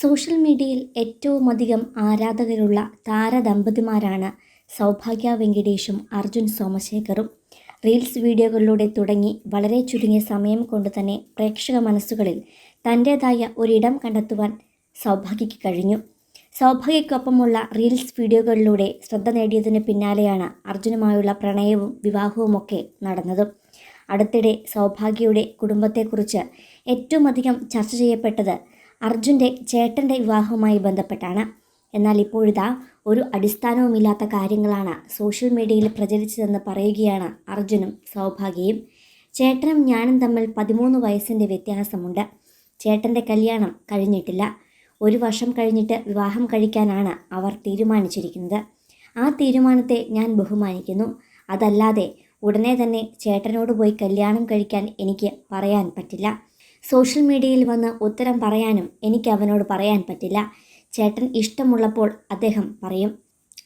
Social മീഡിയയിൽ ഏറ്റവും അധികം ആരാധകരുള്ള താരദമ്പതിമാരാണ് സൗഭാഗ്യ വെങ്കിടേഷും അർജുൻ സോമശേഖറും. റീൽസ് വീഡിയോകളിലൂടെ തുടങ്ങി വളരെ ചുരുങ്ങിയ സമയം കൊണ്ട് തന്നെ പ്രേക്ഷക മനസ്സുകളിൽ തന്റേതായ ഒരിടം കണ്ടെത്തുവാൻ സൗഭാഗ്യയ്ക്ക് കഴിഞ്ഞു. സൗഭാഗ്യയ്ക്കൊപ്പമുള്ള റീൽസ് വീഡിയോകളിലൂടെ ശ്രദ്ധ നേടിയതിന് പിന്നാലെയാണ് അർജുനുമായുള്ള പ്രണയവും വിവാഹവുമൊക്കെ നടന്നത്. അടുത്തിടെ സൗഭാഗ്യയുടെ കുടുംബത്തെക്കുറിച്ച് ഏറ്റവും അധികം ചർച്ച ചെയ്യപ്പെട്ടത് അർജുന്റെ ചേട്ടന്റെ വിവാഹവുമായി ബന്ധപ്പെട്ടാണ്. എന്നാൽ ഇപ്പോഴിതാ ഒരു അടിസ്ഥാനവുമില്ലാത്ത കാര്യങ്ങളാണ് സോഷ്യൽ മീഡിയയിൽ പ്രചരിച്ചതെന്ന് പറയുകയാണ് അർജുനും സൗഭാഗ്യയും. ചേട്ടനും ഞാനും തമ്മിൽ പതിമൂന്ന് വയസ്സിന്റെ വ്യത്യാസമുണ്ട്. ചേട്ടന്റെ കല്യാണം കഴിഞ്ഞിട്ടില്ല. ഒരു വർഷം കഴിഞ്ഞിട്ട് വിവാഹം കഴിക്കാനാണ് അവർ തീരുമാനിച്ചിരിക്കുന്നത്. ആ തീരുമാനത്തെ ഞാൻ ബഹുമാനിക്കുന്നു. അതല്ലാതെ ഉടനെ തന്നെ ചേട്ടനോട് പോയി കല്യാണം കഴിക്കാൻ എനിക്ക് പറയാൻ പറ്റില്ല. സോഷ്യൽ മീഡിയയിൽ വന്ന് ഉത്തരം പറയാനും എനിക്ക് അവനോട് പറയാൻ പറ്റില്ല. ചേട്ടൻ ഇഷ്ടമുള്ളപ്പോൾ അദ്ദേഹം പറയും.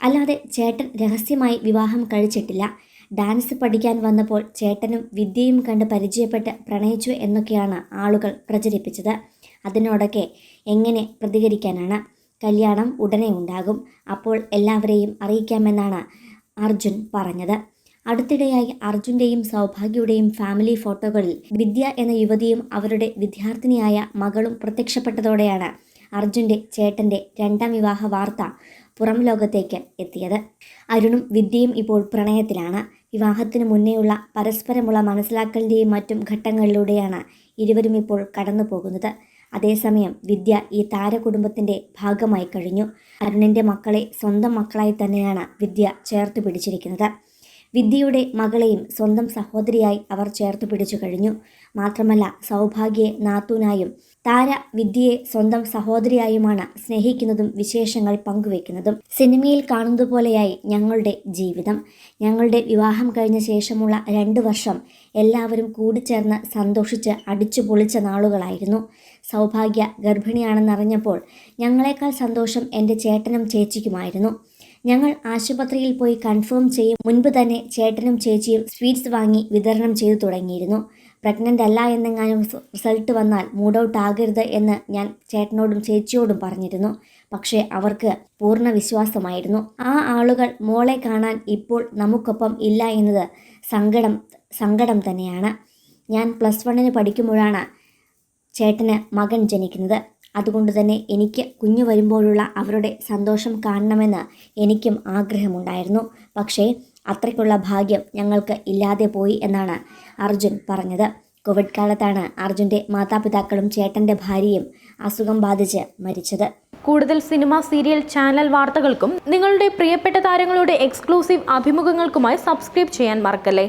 അല്ലാതെ ചേട്ടൻ രഹസ്യമായി വിവാഹം കഴിച്ചിട്ടില്ല. ഡാൻസ് പഠിക്കാൻ വന്നപ്പോൾ ചേട്ടനും വിദ്യയും കണ്ട് പരിചയപ്പെട്ട് പ്രണയിച്ചു എന്നൊക്കെയാണ് ആളുകൾ പ്രചരിപ്പിച്ചത്. അതിനോടൊക്കെ എങ്ങനെ പ്രതികരിക്കാനാണ്? കല്യാണം ഉടനെ ഉണ്ടാകും. അപ്പോൾ എല്ലാവരെയും അറിയിക്കാമെന്നാണ് അർജുൻ പറഞ്ഞത്. അടുത്തിടെയായി അർജുന്റെയും സൗഭാഗ്യയുടെയും ഫാമിലി ഫോട്ടോകളിൽ വിദ്യ എന്ന യുവതിയും അവരുടെ വിദ്യാർത്ഥിനിയായ മകളും പ്രത്യക്ഷപ്പെട്ടതോടെയാണ് അർജുന്റെ ചേട്ടന്റെ രണ്ടാം വിവാഹ വാർത്ത പുറം ലോകത്തേക്ക് എത്തിയത്. അരുണും വിദ്യയും ഇപ്പോൾ പ്രണയത്തിലാണ്. വിവാഹത്തിന് മുന്നേയുള്ള പരസ്പരമുള്ള മനസ്സിലാക്കലിന്റെയും മറ്റും ഘട്ടങ്ങളിലൂടെയാണ് ഇരുവരും ഇപ്പോൾ കടന്നു പോകുന്നത്. അതേസമയം വിദ്യ ഈ താരകുടുംബത്തിന്റെ ഭാഗമായി കഴിഞ്ഞു. അരുണിന്റെ മക്കളെ സ്വന്തം മക്കളായി തന്നെയാണ് വിദ്യ ചേർത്ത് പിടിച്ചിരിക്കുന്നത്. വിദ്യയുടെ മകളെയും സ്വന്തം സഹോദരിയായി അവർ ചേർത്ത് പിടിച്ചു കഴിഞ്ഞു. മാത്രമല്ല സൗഭാഗ്യയെ നാത്തൂനായും താര വിദ്യയെ സ്വന്തം സഹോദരിയായുമാണ് സ്നേഹിക്കുന്നതും വിശേഷങ്ങൾ പങ്കുവെക്കുന്നതും. സിനിമയിൽ കാണുന്നതുപോലെയായി ഞങ്ങളുടെ ജീവിതം. ഞങ്ങളുടെ വിവാഹം കഴിഞ്ഞ ശേഷമുള്ള രണ്ട് വർഷം എല്ലാവരും കൂടിച്ചേർന്ന് സന്തോഷിച്ച് അടിച്ചു പൊളിച്ച നാളുകളായിരുന്നു. സൗഭാഗ്യ ഗർഭിണിയാണെന്നറിഞ്ഞപ്പോൾ ഞങ്ങളെക്കാൾ സന്തോഷം എന്റെ ചേട്ടനും ചേച്ചിക്കുമായിരുന്നു. ഞങ്ങൾ ആശുപത്രിയിൽ പോയി കൺഫേം ചെയ്യും. മുൻപ് തന്നെ ചേട്ടനും ചേച്ചിയും സ്വീറ്റ്സ് വാങ്ങി വിതരണം ചെയ്തു തുടങ്ങിയിരുന്നു. പ്രഗ്നന്റ് അല്ല എന്നെങ്ങാനും റിസൾട്ട് വന്നാൽ മൂഡ് ഔട്ട് ആകരുത് എന്ന് ഞാൻ ചേട്ടനോടും ചേച്ചിയോടും പറഞ്ഞിരുന്നു. പക്ഷേ അവർക്ക് പൂർണ വിശ്വാസമായിരുന്നു. ആ ആളുകൾ മോളെ കാണാൻ ഇപ്പോൾ നമുക്കൊപ്പം ഇല്ല എന്നത് സങ്കടം സങ്കടം തന്നെയാണ്. ഞാൻ പ്ലസ് വണ്ണിന് പഠിക്കുമ്പോഴാണ് ചേട്ടന് മകൻ ജനിക്കുന്നത്. അതുകൊണ്ട് തന്നെ എനിക്ക് കുഞ്ഞു വരുമ്പോഴുള്ള അവരുടെ സന്തോഷം കാണണമെന്ന് എനിക്കും ആഗ്രഹമുണ്ടായിരുന്നു. പക്ഷേ അത്രയ്ക്കുള്ള ഭാഗ്യം ഞങ്ങൾക്ക് ഇല്ലാതെ പോയി എന്നാണ് അർജുൻ പറഞ്ഞത്. കോവിഡ് കാലത്താണ് അർജുന്റെ മാതാപിതാക്കളും ചേട്ടന്റെ ഭാര്യയും അസുഖം ബാധിച്ച് മരിച്ചത്. കൂടുതൽ സിനിമ സീരിയൽ ചാനൽ വാർത്തകൾക്കും നിങ്ങളുടെ പ്രിയപ്പെട്ട താരങ്ങളുടെ എക്സ്ക്ലൂസീവ് അഭിമുഖങ്ങൾക്കുമായി സബ്സ്ക്രൈബ് ചെയ്യാൻ മറക്കല്ലേ?